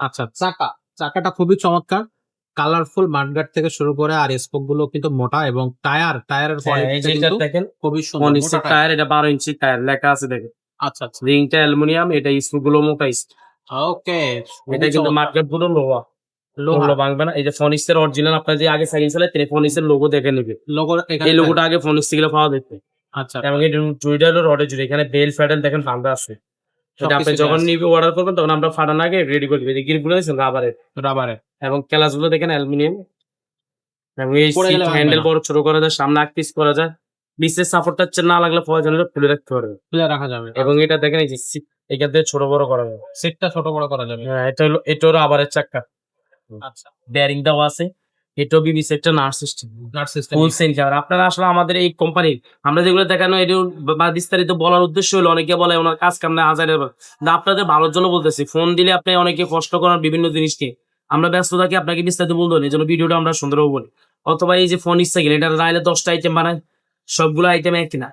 আচ্ছা চাকা। চাকাটা খুবই চমৎকার। কালারফুল মাঠগার্ড থেকে শুরু করে আর স্পোকগুলো কিন্তু মোটা এবং টায়ার টায়ারের হ্যাঁ, দেখেন খুবই সুন্দর টায়ার। এটা বারো ইঞ্চি টায়ার লেখা আছে দেখেন। আচ্ছা আচ্ছা। রিংটা অ্যালুমিনিয়াম এটা স্ক্রু গুলো মোটা ওকে এটা কিন্তু মার্কেটগুলো লোহা লোহা। ভাঙবে না। এই যে ফনিক্স অরিজিনাল আপনার যে আগে সাইকেল চালায় তিনি লোগো দেখে নেবে লোগো এই লোগোটা আগে ফনিক্স থেকে পাওয়া যেত। আচ্ছা। এবং রডে জুড়ে এখানে বেল ফ্যাডেল দেখেন আছে। আপনি যখন। নিবে অর্ডার করবেন তখন আমরা ফাটান আগে রেডি করে দিই গিরগুলো দিয়েছেন রাবারের রাবারে এবং ক্যালাসগুলো দেখেন অ্যালুমিনিয়াম এবং এই ভাঙবে হ্যান্ডেল। বড় ছোট করা যায় সামনে এক পিস করা যায়। বিশেষ সাপোর্টটা না লাগলে প্রয়োজন হলে খুলে রাখতে পারবে। খুলে রাখা যাবে এবং এটা দেখেন এই যে seat, এখান থেকে ছোট বড় করা যাবে। সিটটা ছোট বড় করা যাবে। হ্যাঁ এটা হলো এটা হলো আবারের চাক্কা। আচ্ছা। বেয়ারিং দেওয়া আছে। এটাও বিবি সেটটা নার্স সিস্টেম। Nut system. ফুল সেন ক্যামেরা আপনারা আসলে আমাদের এই কোম্পানির আমরা যেগুলো দেখানো এটি বা বিস্তারিত বলার উদ্দেশ্য হলো অনেকে বলে ওনার কাজ কাম না হাজারের না আপনাদের ভালোর জন্য বলতেছি ফোন দিলে আপনি অনেকে কষ্ট করার বিভিন্ন জিনিস নিয়ে আমরা ব্যস্ত থাকি আপনাকে বিস্তারিত বলতে এই জন্য ভিডিওটা আমরা সুন্দরভাবে বলি। অথবা এই যে ফোন ইচ্ছা গেলে এটা রাইলে দশটা আইটেম বানায় সবগুলো আইটেম এক না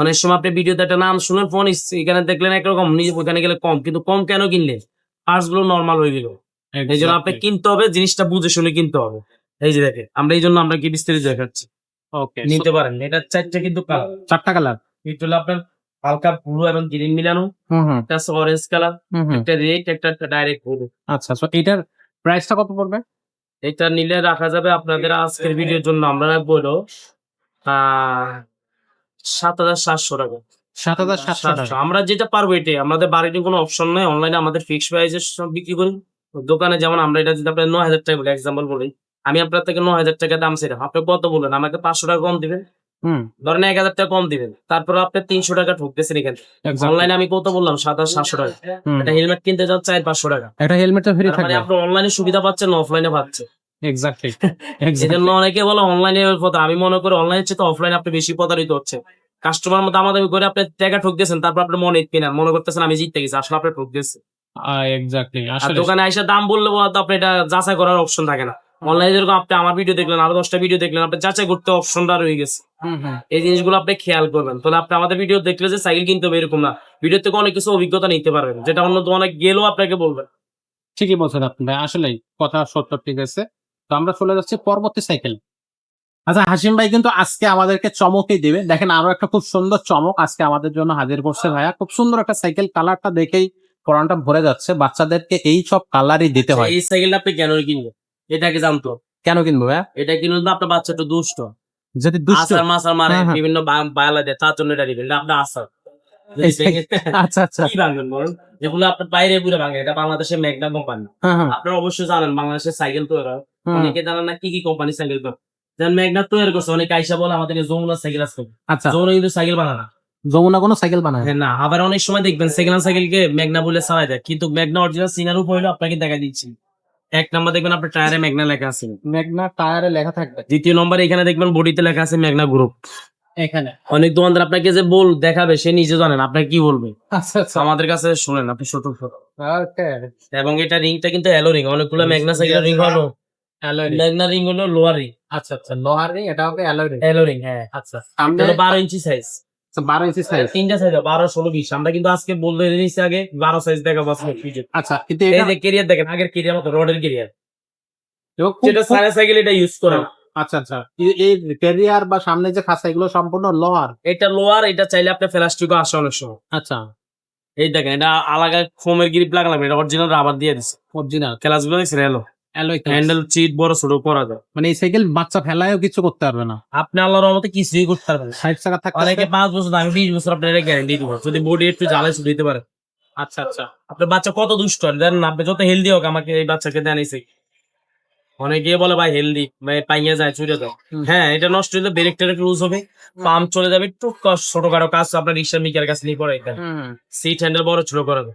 অনেক সময় আপনি ভিডিওতে একটা নাম শুনলেন ফোন এখানে দেখলেন একরকম নিজে ওখানে গেলে কম কিন্তু কম কেন কিনলেন? পার্টসগুলো নর্মাল হয়ে গেল। এই জন্য আপনি কিনতে হবে জিনিসটা বুঝে শুনে কিনতে হবে। এই যে দেখে আমরা এই জন্য আমরা কি বিস্তারিত দেখাচ্ছি। ওকে নিতে পারেন এটা চারটে কিন্তু কালার চারটা কালার এটা হলো আপনার হালকা ব্লু এবং গ্রিন মিলানো হুম হুম। একটা অরেঞ্জ কালার একটা রেড একটা ডাইরেক্ট ব্লু আচ্ছা সো এটার প্রাইসটা কত পড়বে? এটা নিলে রাখা যাবে আপনাদের আজকের ভিডিওর জন্য আমরা রাখব হলো সাত হাজার সাতশো টাকা। সাত হাজার সাতশো। আমরা যেটা পারব এটাই আমাদের বাড়িতে কোনো অপশন নাই অনলাইনে আমাদের ফিক্স প্রাইসে সব বিক্রি করি। দোকানে যেমন আমরা এটা যদি আপনার নয় হাজার টাকা বলি এক্সাম্পল বলি আমি আপনার থেকে নয় হাজার টাকা দাম ছিলাম আপনি কত বললেন? আমাকে পাঁচশো টাকা কম দিবেন? ধরেন এক হাজার টাকা কম দিবেন। তারপর আপনি তিনশো টাকা ঠকতেছেন এখানে। অনলাইনে আমি কত বললাম? সাত হাজার সাতশো টাকা। একটা হেলমেট কিনতে যান চার পাঁচশো টাকা। একটা হেলমেট ফ্রি মানে আপনি অনলাইনে সুবিধা পাচ্ছেন অফলাইনে পাচ্ছেন এক্স্যাক্টলি এই অনেকে বলে অনলাইনে কথা। আমি মনে করি অনলাইনে চেয়ে তো অফলাইনে আপনি বেশি প্রতারিত হচ্ছে কাস্টমার মতো আমাদের করে আপনি টাকা ঠক দিয়েছেন তারপর আপনি মনে কিনেন। মনে করতেছেন আমি জিততে গেছি আসলে আপনি ঠক দিয়েছেন এক্স্যাক্টলি আসলে দোকানে এসে দাম বললে তো আপনি এটা যাচাই করার অপশন থাকে না। অনলাইনে যেরকম আপনি আমার ভিডিও দেখলেন আরও দশটা ভিডিও দেখলেন আপনি যাচাই করতে অপশনটা রয়ে গেছে। এই জিনিসগুলো আপনি খেয়াল করবেন। তাহলে আপনি আমাদের ভিডিও দেখলে যে সাইকেল কিনতে হবে এরকম না। ভিডিও থেকে অনেক কিছু অভিজ্ঞতা নিতে পারবেন যেটা অন্য দোকানে গেলেও আপনাকে বলবেন ঠিকই বলছেন আপনি ভাই আসলেই কথা সত্য ঠিক আছে। তো আমরা চলে যাচ্ছি পরবর্তী সাইকেল আচ্ছা হাসিম ভাই কিন্তু আজকে আমাদেরকে চমকই দেবে। দেখেন আরও একটা খুব সুন্দর চমক আজকে আমাদের জন্য হাজির করছে ভাইয়া। খুব সুন্দর একটা সাইকেল কালারটা দেখেই পরানটা ভরে যাচ্ছে। বাচ্চাদেরকে এই সব কালারই দিতে হয়। এই সাইকেলটা আপনি কেন কিনবেন? এটাকে জানতো। কেন কিনবো ভাইয়া? এটা কিনুন তো আপনার বাচ্চা একটু দুষ্ট। যদি দুষ্ট? আসার মাসার মারে হ্যাঁ, হ্যাঁ। বিভিন্ন বায়ালা দেয় তার জন্য এটা দিবেন। আপনার আসার আচ্ছা আচ্ছা। কি ভাঙবেন বলুন? যেগুলো আপনার বাইরে পুরো ভাঙে এটা বাংলাদেশের মেঘনা কোম্পানি হ্যাঁ আপনারা অবশ্যই জানেন বাংলাদেশের সাইকেল তৈরি। অনেকে জানেন না কি কি কোম্পানি সাইকেল যেমন মেঘনা তৈরি করছে অনেকে আইসা বলে আমাদের যমুনা সাইকেল আছে। আচ্ছা। যমুনা কিন্তু সাইকেল বানায় না। যমুনা কোনো সাইকেল বানায় না? আবার অনেক সময় দেখবেন সেকেন্ড সাইকেলকে মেঘনা বলে চালাই দেয়। কিন্তু মেঘনা অরিজিনাল সিনার উপর আপনাকে দেখা দিচ্ছি। এক নম্বর দেখবেন আপনার টায়ারে মেঘনা লেখা আছে। মেঘনা টায়ারে লেখা থাকবে। দ্বিতীয় নম্বরে এখানে দেখবেন বডিতে লেখা আছে মেঘনা গ্রুপ এখানে। অনেক দোকানদার আপনাকে যে বল দেখাবে সে নিজে জানেন আপনাকে কি বলবে? আচ্ছা আচ্ছা। আমাদের কাছে শুনেন আপনি ছোট ছোট। এবং এটা রিংটা কিন্তু অ্যালো রিং অনেকগুলো মেঘনা সাইকেল রিং হলো। মেঘনা রিং হলো লোয়ার রিং আচ্ছা আচ্ছা লোহার রিং এটা হবে অ্যালয় রিং অ্যালো রিং হ্যাঁ। আচ্ছা বারো ইঞ্চি সাইজ বারো ইঞ্চি সাইজ তিনটা সাইজ বারো ষোলো বিশ। আমরা কিন্তু আজকে বলতে দিয়েছি আগে বারো সাইজ দেখাবো আজকে আচ্ছা কিন্তু এই যে কেরিয়ার দেখেন আগের কেরিয়ার মতো রোডের কেরিয়ার যেটা সারা সাইকেল এটা ইউজ করে। আচ্ছা আচ্ছা। এই- ক্যারিয়ার বা সামনে যে খাসা এগুলো সম্পূর্ণ লোহার এটা লোয়ার এটা চাইলে আপনি প্লাস্টিকও আসে অনেক সময়। আচ্ছা। এই দেখেন এটা আলাদা ফোমের গ্রিপ লাগালাম এটা অরিজিনাল রাবার দিয়ে দিছে। অরিজিনাল ক্লাসগুলো দেখছেন এলো অ্যালয় হ্যান্ডেল চিট বড় ছোট করা যায় মানে এই সাইকেল বাচ্চা ফেলায়ও কিছু করতে পারবে না। আপনি আল্লাহর রহমতে কিছুই করতে পারবেন। ষাট টাকা থাকতে অনেকে পাঁচ বছর আমি বিশ বছর আপনার গ্যারান্টি দিব। যদি বডি একটু জ্বালাই শুধু দিতে পারে। আচ্ছা আচ্ছা। আপনার বাচ্চা কত দুষ্ট জানেন? আপনি যত হেলদি হোক আমাকে এই বাচ্চাকে দেন এসে অনেকে বলে ভাই হেলদি পাইয়া যায় চুরে যায় হুম। হ্যাঁ এটা নষ্ট হলে ব্রেক টেরেক লুজ হবে। পাম্প চলে যাবে একটু কষ্ট- ছোটখাটো কাজ আপনার রিক্সা মিকার কাছে নিয়ে পড়ে সিট হ্যান্ডেল বড় ছোট করে।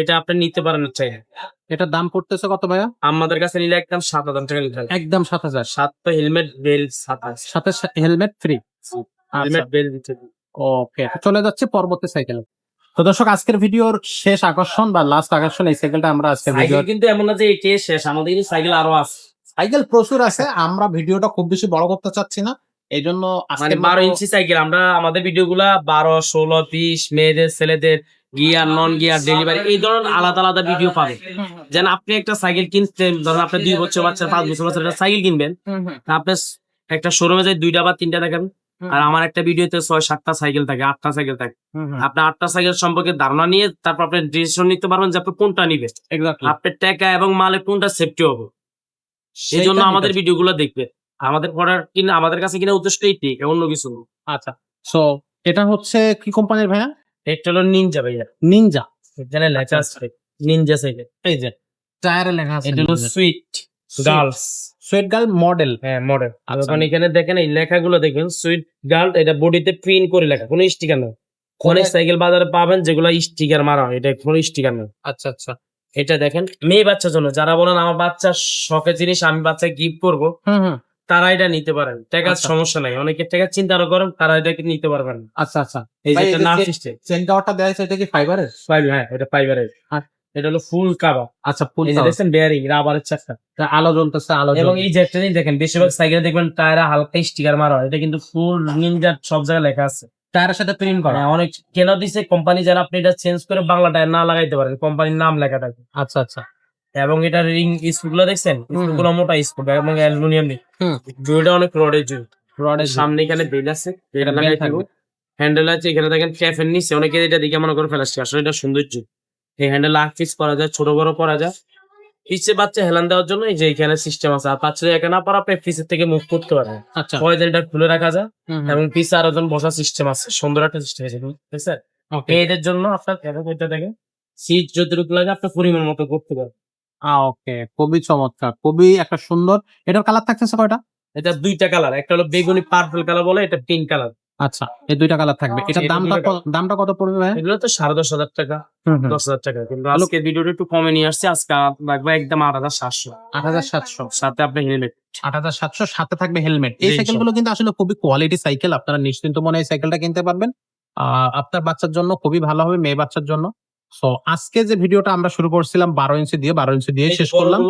এটা আপনি নিতে পারেন চাইলে। এটার দাম পড়তেছে কত ভাইয়া? আমাদের কাছে নিলে একদম সাত হাজার টাকা নিতে একদম সাত হাজার। সাতটা হেলমেট বেল্ট সাতাশ সাথে হেলমেট ফ্রি হেলমেট বেল্ট দিতে ওকে চলে যাচ্ছে পরবর্তী সাইকেল তো দর্শক আজকের ভিডিওর শেষ আকর্ষণ বা লাস্ট আকর্ষণ এই সাইকেলটা আমরা আজকে ভিডিও কিন্তু এমন না যে এটাই শেষ আমাদের কিন্তু সাইকেল আরও আছে। সাইকেল প্রচুর আছে আমরা ভিডিওটা খুব বেশি বড় করতে চাচ্ছি না। এই জন্য মানে আজকে বারো ইঞ্চি সাইকেল আমরা আমাদের ভিডিও গুলা বারো ষোলো বিশ মেয়েদের ছেলেদের গিয়ার নন গিয়ার ডেলিভারি এই ধরনের আলাদা আলাদা ভিডিও পাবেন যেন আপনি একটা সাইকেল কিনতেন ধরেন আপনি দুই বছর বাচ্চা পাঁচ বছর বাচ্চা একটা সাইকেল কিনবেন আপনি একটা শোরুমে যাই দুইটা বা তিনটা দেখাবেন আর আমার একটা ভিডিওতে ছয় সাতটা সাইকেল থাকে আটটা সাইকেল থাকে। আপনি আটটা সাইকেল সম্পর্কে ধারণা নিয়ে তারপর আপনি ডিসিশন নিতে পারবেন যে আপনি কোনটা নিবেন। আপনার টাকা এবং মালে কোনটা সেফটি হবে। এই জন্য আমাদের ভিডিও গুলো দেখবে। আমাদের প্রোডাক্ট কিনা আমাদের কাছে কিনা উদ্দেশ্য এইটাই অন্য কিছু। আচ্ছা। সো এটা হচ্ছে কি কোম্পানির ভাইয়া? একটা হলো নিনজা ভাইয়া। নিনজা এখানে লেখা আছে নিনজা সাইকেল এই যে টায়ারে লেখা আছে এটা হলো sweet girls sweet girl model হ্যাঁ মডেল আচ্ছা। এখন এখানে দেখেন এই লেখাগুলো দেখেন সুইট গার্ল এটা বডিতে প্রিন্ট করে লেখা কোনো স্টিকার নেই। অনেক সাইকেল বাজারে পাবেন যেগুলো স্টিকার মারা হয় এটা কোনো স্টিকার নেই। আচ্ছা আচ্ছা। এটা দেখেন মেয়ে বাচ্চার জন্য। যারা বলেন আমার বাচ্চার শখের জিনিস আমি বাচ্চাকে গিফট করব। হুম হুম। তারা এটা নিতে পারেন। টাকার আচ্ছা। সমস্যা নাই। অনেকে টাকা চিন্তা করেন তারা এটা নিতে পারবেন আচ্ছা আচ্ছা। এই যে চে- সিস্টেম চেন দেওয়া আছে এটা কি ফাইবারের? ফাইবার হ্যাঁ এটা ফাইবারের। এটা হলো ফুল কাবা আচ্ছা ফুল এই যে দেখছেন বেয়ারিং রাবারের চাকা। তা আলো জ্বলতেছে আলো এবং। এই জেটটা দেখেন বেশিরভাগ সাইকেলে দেখবেন টায়ারে হালকা স্টিকার মারা হয়। এটা কিন্তু ফুল নিনজার সব জায়গায় লেখা আছে। টায়ারের সাথে প্রিন্ট করা। হ্যাঁ, অনেক কেন দিছে কোম্পানি যেন আপনি এটা চেঞ্জ করে বাংলা টায়ার না লাগাইতে পারেন কোম্পানির নাম লেখা থাকে। আচ্ছা আচ্ছা। এবং এটা রিং স্ক্রুগুলো দেখছেন? স্ক্রুগুলো মোটা স্ক্রু এবং অ্যালুমিনিয়াম নেই। জুড়িটা অনেক রডের জুড়ি রডের সামনে এখানে বেল আছে এটা লাগাই থাকবে। হ্যান্ডেল আছে এখানে দেখেন ক্যাফের নিচে অনেকে এটা দিকে মনে করে ফেলাচ্ছে। আসলে এটা সুন্দর সৌন্দর্য। এই হ্যান্ডেল আগ পিস করা যায় ছোট বড় করা যায়। পিছে বাচ্চা হেলান দেওয়ার জন্য এই যে এখানে সিস্টেম আছে। আর বাচ্চা এখানে না পারা আপনি পিছের থেকে মুভ করতে আচ্ছা। পয়জন এটা খুলে রাখা যায়। এবং পিছে আরও জন বসার সিস্টেম আছে। সুন্দর একটা সিস্টেম আছে বুঝছেন Okay. মেয়েদের জন্য আপনার এটা দেখেন সিট যতটুকু লাগে আপনি পরিমাণ মতো করতে পারেন ওকে। খুবই চমৎকার। খুবই একটা সুন্দর। এটার কালার থাকতেছে কয়টা? এটা দুইটা কালার। একটা হলো বেগুনি পার্পল কালার বলে এটা পিঙ্ক কালার। আচ্ছা এই দুইটা কালার থাকবে। এটার এটা দামটা দামটা কত পড়বে ভাই এগুলো তো সাড়ে দশ হাজার টাকা। দশ হাজার টাকা। কিন্তু আজকে ভিডিওটা একটু কমে নিয়ে আসছে। আজকে লাগবে একদম আট হাজার সাতশো। আট হাজার সাতশো। সাথে আপনি হেলমেট আট হাজার সাতশো সাথে থাকবে হেলমেট এই সাইকেলগুলো কিন্তু আসলে খুবই কোয়ালিটি সাইকেল আপনারা নিশ্চিন্ত মনে এই সাইকেলটা কিনতে পারবেন। আহ, আপনার বাচ্চার জন্য খুবই ভালো হবে মেয়ে বাচ্চার জন্য। সো আজকে যে ভিডিওটা আমরা শুরু করছিলাম বারো ইঞ্চি দিয়ে বারো ইঞ্চি দিয়ে শেষ করলাম।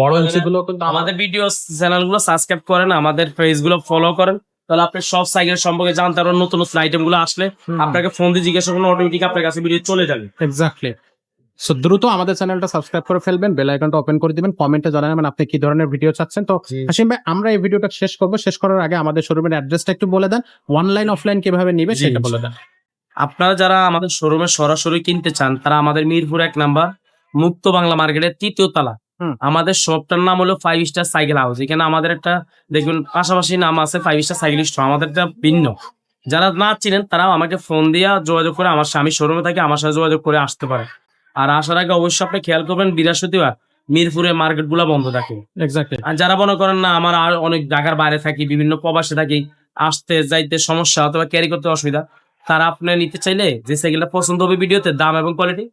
বড় ইঞ্চি গুলো কিন্তু আমাদের ভিডিও চ্যানেলগুলো সাবস্ক্রাইব করেন আমাদের পেজগুলো ফলো করেন। তাহলে আপনি সব সাইকেল সম্পর্কে জানতে পারবেন নতুন নতুন আইটেমগুলো আসলে আপনাকে ফোন দিয়ে জিজ্ঞাসা করুন অটোমেটিক আপনার কাছে ভিডিও চলে যাবে। এক্স্যাক্টলি সো দ্রুত আমাদের চ্যানেলটা সাবস্ক্রাইব করে ফেলবেন বেল আইকনটা ওপেন করে দিবেন কমেন্টে জানাবেন আপনি কি ধরনের ভিডিও চাচ্ছেন। তো হাসিম ভাই আমরা এই ভিডিওটা শেষ করব। শেষ করার আগে আমাদের শোরুমের অ্যাড্রেসটা একটু বলে দেন। অনলাইন অফলাইন কীভাবে নিবে সেটা বলে দেন। আপনারা যারা আমাদের শোরুমে সরাসরি কিনতে চান তারা আমাদের মিরপুর এক নাম্বার মুক্ত বাংলা মার্কেটের তৃতীয় তলা। আমাদের শপটার নাম হলো ফাইভ স্টার সাইকেল হাউস এখানে আমাদের একটা দেখবেন পাশাপাশি নাম আছে ফাইভ স্টার সাইকেল স্টোর আমাদের একটা ভিন্ন। যারা না চিনেন তারাও আমাকে ফোন দিয়ে যোগাযোগ করে আমার স্বামী শোরুমে থাকে আমার সাথে যোগাযোগ করে আসতে পারে। আর আসার আগে অবশ্যই আপনি খেয়াল করবেন বৃহস্পতিবার মিরপুরে মার্কেটগুলা বন্ধ থাকে। আর যারা মনে করেন না আমার আর অনেক ঢাকার বাইরে থাকি বিভিন্ন প্রবাসে থাকি আসতে যাইতে সমস্যা অথবা ক্যারি করতে অসুবিধা তারা আপনি নিতে চাইলে যে সাইকেলটা পছন্দ হবে ভিডিওতে দাম এবং কোয়ালিটি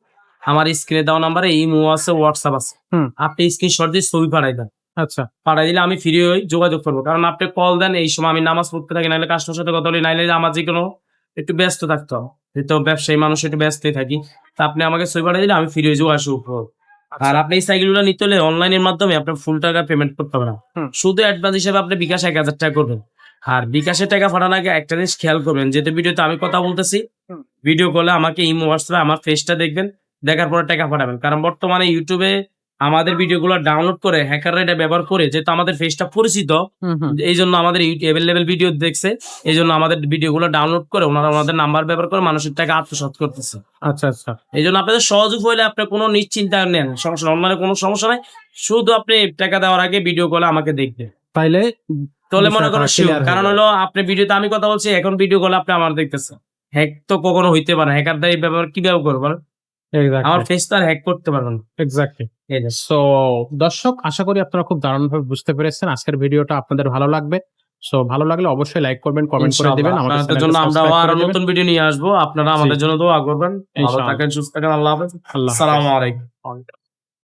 আমার স্ক্রিনে দেওয়া নাম্বারে ইমো আছে হোয়াটসঅ্যাপ আছে। আপনি স্ক্রিনশট দিয়ে ছবি পাঠাই দেন। আচ্ছা। পাঠাই দিলে আমি ফ্রি হয়ে যোগাযোগ করব। কারণ আপনি কল দেন এই সময় আমি নামাজ পড়তে থাকি নাহলে কাস্টমার সাথে কথা বলি নাহলে আমার যে কোনো একটু ব্যস্ত থাকতে হবে। যেহেতু ব্যবসায়ী মানুষ একটু ব্যস্তই থাকি। তা আপনি আমাকে ছবি পাঠিয়ে দিলে আমি ফ্রি হয়ে যোগাযোগ করব। আচ্ছা। আর আপনি এই সাইকেলগুলো নিতে হলে অনলাইনের মাধ্যমে আপনার ফুল টাকা পেমেন্ট করতে হবে না। শুধু অ্যাডভান্স হিসেবে আপনি বিকাশ এক হাজার টাকা করবেন। আর বিকাশের টাকা পাঠানোর আগে একটা জিনিস খেয়াল করবেন যেহেতু ভিডিওতে আমি কথা বলতেছি ভিডিও কলে আমাকে ইমো হোয়াটসঅ্যাপে আমার ফেসটা দেখবেন দেখার পরে টাকা পাঠাবেন। কারণ বর্তমানে ইউটিউবে আমাদের ভিডিওগুলো ডাউনলোড করে হ্যাকাররা এটা ব্যবহার করে যেহেতু আমাদের ফেসটা পরিচিত এই জন্য আমাদের অ্যাভেলেবেল ভিডিও দেখছে এই জন্য আমাদের ভিডিওগুলো ডাউনলোড করে ওনারা ওনাদের নাম্বার ব্যবহার করে মানুষের টাকা আত্মসাৎ করতেছে। আচ্ছা আচ্ছা। এই জন্য আপনাদের সহযোগ হইলে আপনি কোনো নিশ্চিন্তা নেন সমস্যা অনলাইনে কোনো সমস্যা নাই শুধু আপনি টাকা দেওয়ার আগে ভিডিও কলে আমাকে দেখবেন। তাইলে তাহলে মনে করেন হয়ে কারণ হলো আপনি ভিডিওতে আমি কথা বলছি এখন ভিডিও কলে আপনি আমার দেখতেছেন। হ্যাক তো কখনো হইতে পারে হ্যাকার এই ব্যবহার কীভাবে করব? আমার ফেস তো আর হ্যাক করতে পারবেন না। এক্স্যাক্টলি সো দর্শক আশা করি আপনারা খুব দারুণভাবে বুঝতে পেরেছেন আজকের ভিডিওটা আপনাদের ভালো লাগবে। সো ভালো লাগলে অবশ্যই লাইক করবেন কমেন্ট করে দিবেন আমাদের জন্য আমরা আরও নতুন ভিডিও নিয়ে আসব। আপনারা আমাদের জন্য দোয়া করবেন। ভালো থাকেন সুস্থ থাকেন। আল্লাহ হাফেজ। আসসালামু আলাইকুম।